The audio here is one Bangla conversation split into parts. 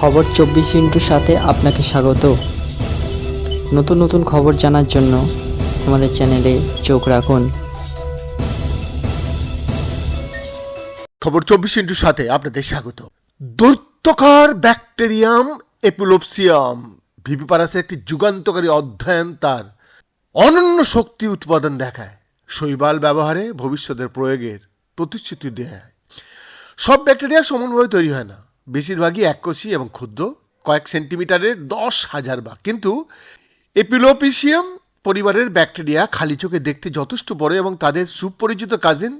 খবর চব্বিশ ইন্টুর সাথে আপনাকে স্বাগত। নতুন নতুন খবর জানার জন্য আমাদের চ্যানেলে চোখ রাখুন। খবর চব্বিশ ইন্টুর সাথে আপনাদের স্বাগত। দৈত্যকার ব্যাকটেরিয়াম এপিলোপসিয়াম, ভিভিপারাসের একটি যুগান্তকারী অধ্যয়ন তার অনন্য শক্তি উৎপাদন দেখায়, শৈবাল ব্যবহারে ভবিষ্যতের প্রয়োগের প্রতিশ্রুতি দেয়। সব ব্যাকটেরিয়া সমানভাবে তৈরি হয় না। বেশিরভাগই এককোষী এবং ক্ষুদ্র, কয়েক সেন্টিমিটারের দশ হাজার ভাগ কিন্তু এপিলোপিসিয়াম পরিবারের ব্যাকটেরিয়া খালি চোখে দেখতে যথেষ্ট বড় এবং তাদের সুপরিচিত কাজিন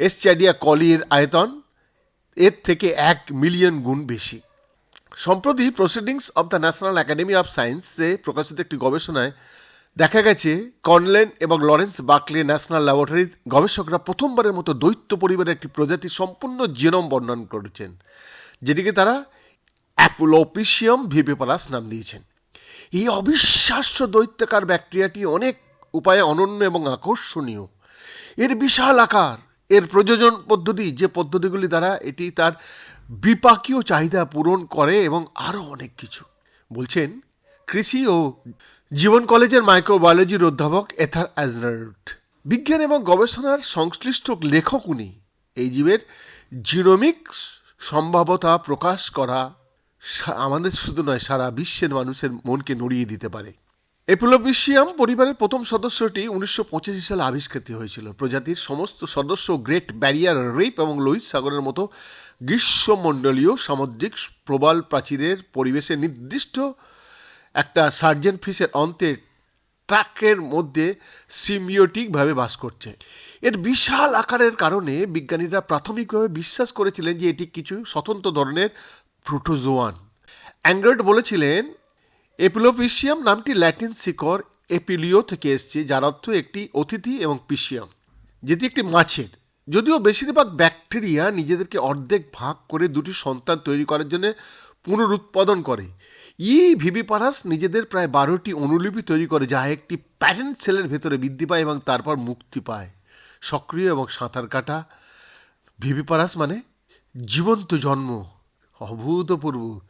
এসচ্যাডিয়া কলির আয়তন এর থেকে এক মিলিয়ন গুণ বেশি। সম্প্রতি Proceedings of the National Academy of সায়েন্সে প্রকাশিত একটি গবেষণায় দেখা গেছে, কনলেন এবং লরেন্স বাকলে ন্যাশনাল ল্যাবরেটরির গবেষকরা প্রথমবারের মতো দৈত্য পরিবারের একটি প্রজাতির সম্পূর্ণ জিনোম বর্ণন করেছেন। যেটিকে তারা অ্যাপোলোপিসিয়াম ভিভিপারাস নাম দিয়েছেন। এই অবিশ্বাস্য দৈত্যাকার ব্যাকটেরিয়াটি অনেক উপায়ে অনন্য এবং আকর্ষণীয়। এর বিশাল আকার, এর প্রযোজন পদ্ধতি, যে পদ্ধতিগুলি দ্বারা এটি তার বিপাকীয় চাহিদা পূরণ করে এবং আরও অনেক কিছু। বলছেন, কৃষি ও জীবন কলেজের মাইক্রোবায়োলজির অধ্যাপক এথার অ্যাজনার্ট বিজ্ঞান এবং গবেষণার সংশ্লিষ্ট লেখক উনি। এই জীবের জিনোমিক সম্ভাবতা প্রকাশ করা আমাদের শুধু নয়, সারা বিশ্বের মানুষের মনকে নড়িয়ে দিতে পারে। এপোলোপিসিয়াম পরিবারের প্রথম সদস্যটি উনিশশো পঁচাশি সালে আবিষ্কৃত হয়েছিল। প্রজাতির সমস্ত সদস্য গ্রেট ব্যারিয়ার রিপ এবং লোহিত সাগরের মতো গ্রীষ্মমণ্ডলীয় সামুদ্রিক প্রবাল প্রাচীরের পরিবেশে নির্দিষ্ট একটা সার্জেন্ট ফিসের অন্তে ট্রাকের মধ্যে সিমিওটিকভাবে বাস করছে। এর বিশাল আকারের কারণে বিজ্ঞানীরা প্রাথমিকভাবে বিশ্বাস করেছিলেন যে এটি কিছু স্বতন্ত্র ধরনের প্রোটোজোয়ান। অ্যাঙ্গার্ড বলেছিলেন, এপিলোপিসিয়াম নামটি ল্যাটিন শিকড় এপিলিও থেকে এসছে, যার অর্থ একটি অতিথি এবং পিসিয়াম, যেটি একটি মাছের। যদিও বেশিরভাগ ব্যাকটেরিয়া নিজেদেরকে অর্ধেক ভাগ করে দুটি সন্তান তৈরি করার জন্য পুনরুৎপাদন করে। ই ভিভিপারাস নিজেদের প্রায় বারোটি অনুলিপি তৈরি করে, যা একটি প্যারেন্ট সেলের ভেতরে বৃদ্ধি পায় এবং তারপর মুক্তি পায়। সক্রিয় এবং সাঁতার কাটা। ভিভিপারাস মানে জীবন্ত জন্ম, অভূতপূর্ব।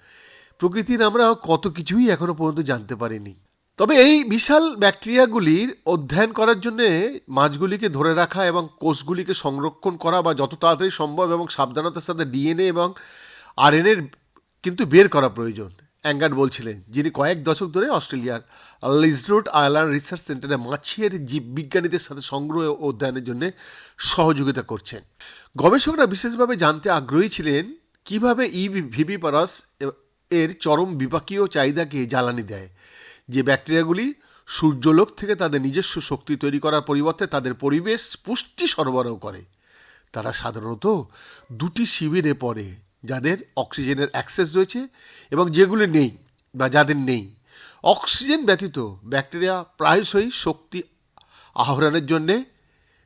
প্রকৃতির আমরা কত কিছুই এখনও পর্যন্ত জানতে পারিনি। তবে এই বিশাল ব্যাকটেরিয়াগুলির অধ্যয়ন করার জন্যে মাছগুলিকে ধরে রাখা এবং কোষগুলিকে সংরক্ষণ করা বা যত তাড়াতাড়ি সম্ভব এবং সাবধানতার সাথে ডিএনএ এবং আরএনএর কিন্তু বের করা প্রয়োজন। অ্যাঙ্গার্ড বলছিলেন, যিনি কয়েক দশক ধরে অস্ট্রেলিয়ার লিজরোড আয়ারল্যান্ড রিসার্চ সেন্টারে মাছের জীববিজ্ঞানীদের সাথে সংগ্রহ ও অধ্যয়নের জন্য সহযোগিতা করছেন। গবেষকরা বিশেষভাবে জানতে আগ্রহী ছিলেন কীভাবে ই ভিভিপারাস এর চরম বিপাকীয় চাহিদাকে জ্বালানি দেয়, যে ব্যাকটেরিয়াগুলি সূর্যলোক থেকে তাদের নিজস্ব শক্তি তৈরি করার পরিবর্তে তাদের পরিবেশ পুষ্টি সরবরাহ করে। তারা সাধারণত দুটি শিবিরে পড়ে যাদের অক্সিজেনের অ্যাক্সেস রয়েছে এবং যেগুলি নেই বা যাদের নেই। অক্সিজেন ব্যতীত ব্যাকটেরিয়া প্রায়শই শক্তি আহরণের জন্যে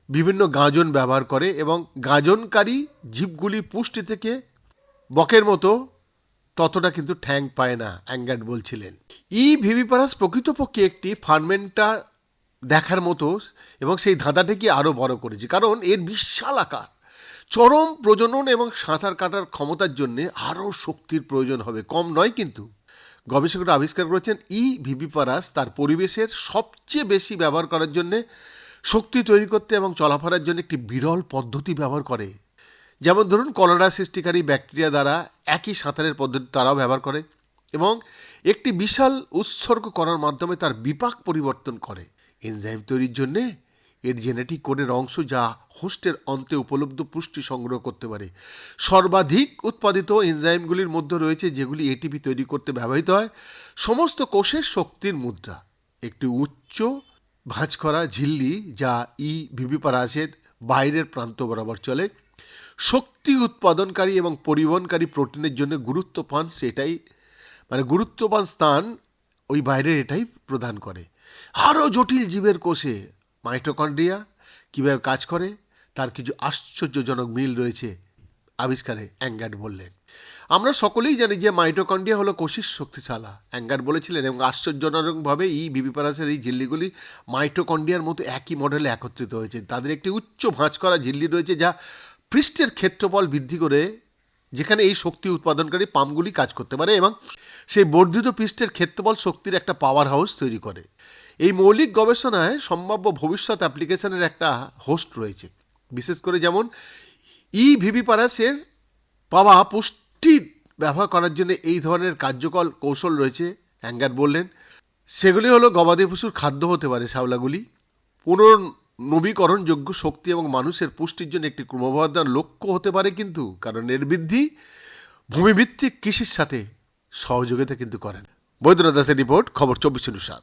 বিভিন্ন গাঁজন ব্যবহার করে এবং গাঁজনকারী জীবগুলি পুষ্টি থেকে বকের মতো ততটা কিন্তু ঠ্যাং পায় না, অ্যাঙ্গার্ড বলছিলেন। ই ভিভিপারাস প্রকৃতপক্ষে একটি ফার্মেন্টার দেখার মতো এবং সেই ধাঁধাটিকে আরও বড় করেছে, কারণ এর বিশাল আকার। চরম প্রজনন এবং সাঁতার কাটার ক্ষমতার জন্য আরও শক্তির প্রয়োজন হবে। কম নয় কিন্তু। গবেষকরা আবিষ্কার করেছেন ই ভিভিপারাস তার পরিবেশের সবচেয়ে বেশি ব্যবহার করার জন্য শক্তি তৈরি করতে এবং চলাফেরার জন্য একটি বিরল পদ্ধতি ব্যবহার করে। যেমন ধরুন, কলেরা সৃষ্টিকারী ব্যাকটেরিয়া দ্বারা একই সাঁতারের পদ্ধতি তারাও ব্যবহার করে এবং একটি বিশাল উৎসর্গ করার মাধ্যমে তার বিপাক পরিবর্তন করে। এনজাইম তৈরির জন্যে এর জেনেটিক কোডের অংশ যা হোস্টের অন্তে উপলব্ধ পুষ্টি সংগ্রহ করতে পারে। সর্বাধিক উৎপাদিত এনজাইমগুলির মধ্যে রয়েছে যেগুলি এটিপি তৈরি করতে ব্যবহৃত হয়। সমস্ত কোষের শক্তির মুদ্রা, একটি উচ্চ ভাঁজ করা ঝিল্লি যা ই ভিভিপারাসের বাইরের প্রান্ত বরাবর চলে। শক্তি উৎপাদনকারী এবং পরিবহনকারী প্রোটিনের জন্য গুরুত্ব পান সেটাই মানে গুরুত্বপান স্থান ওই বাইরের এটাই প্রদান করে। আরও জটিল জীবের কোষে মাইটোকন্ড্রিয়া কীভাবে কাজ করে, তার কিছু আশ্চর্যজনক মিল রয়েছে, আবিষ্কারে অ্যাঙ্গার্ড বললেন। আমরা সকলেই জানি যে মাইটোকন্ড্রিয়া হলো কোষের শক্তিশালা। অ্যাঙ্গার বলেছিলেন এবং আশ্চর্যজনকভাবে এই বিবিপারাসের এই ঝিল্লিগুলি মাইটোকন্ড্রিয়ার মতো একই মডেলে একত্রিত হয়েছে। তাদের একটি উচ্চ ভাঁজ করা ঝিল্লি রয়েছে যা পৃষ্ঠের ক্ষেত্রফল বৃদ্ধি করে, যেখানে এই শক্তি উৎপাদনকারী পাম্পগুলি কাজ করতে পারে এবং সেই বর্ধিত পৃষ্ঠের ক্ষেত্রবল শক্তির একটা পাওয়ার হাউস তৈরি করে। এই মৌলিক গবেষণায় সম্ভাব্য ভবিষ্যৎ অ্যাপ্লিকেশনের একটা হোস্ট রয়েছে। বিশেষ করে যেমন ই ভিভি পারাসের পাওয়া পুষ্টি ব্যবহার করার জন্য এই ধরনের কার্যকর কৌশল রয়েছে অ্যাঙ্গার বললেন। সেগুলি হলো গবাদি পশুর খাদ্য হতে পারে শাওলাগুলি পুনর্নবীকরণযোগ্য শক্তি এবং মানুষের পুষ্টির জন্য একটি ক্রমবর্ধমান লক্ষ্য হতে পারে কিন্তু, কারণ এর বৃদ্ধি ভূমিভিত্তিক কৃষির সাথে সহযোগিতা কিন্তু করেন। বৈদ্যনাথ দাসের রিপোর্ট খবর চব্বিশ সাত।